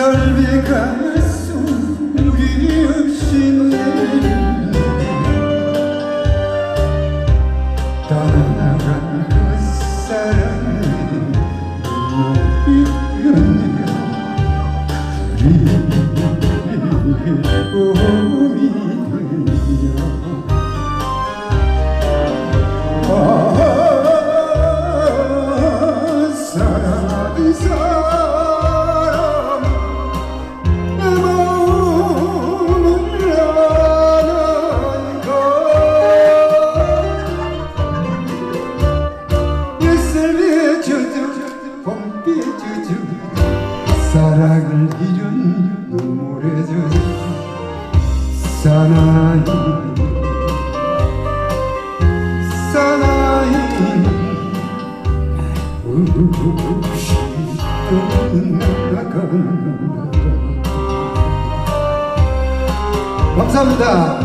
절비가 속이 없이 내리는 떠나간 그 사람이 눈물이 흐르며 그리고 감사합니다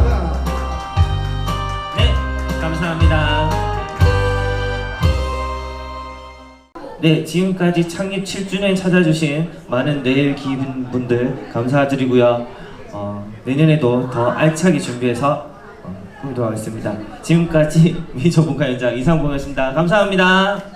네, 감사합니다. 네, 지금까지 창립 7주년 찾아주신 많은 내일 기분 분들 감사드리고요. 어, 내년에도 더 알차게 준비해서 어, 꿈도하겠습니다. 지금까지 미소문化현장 이상봉이었습니다. 감사합니다.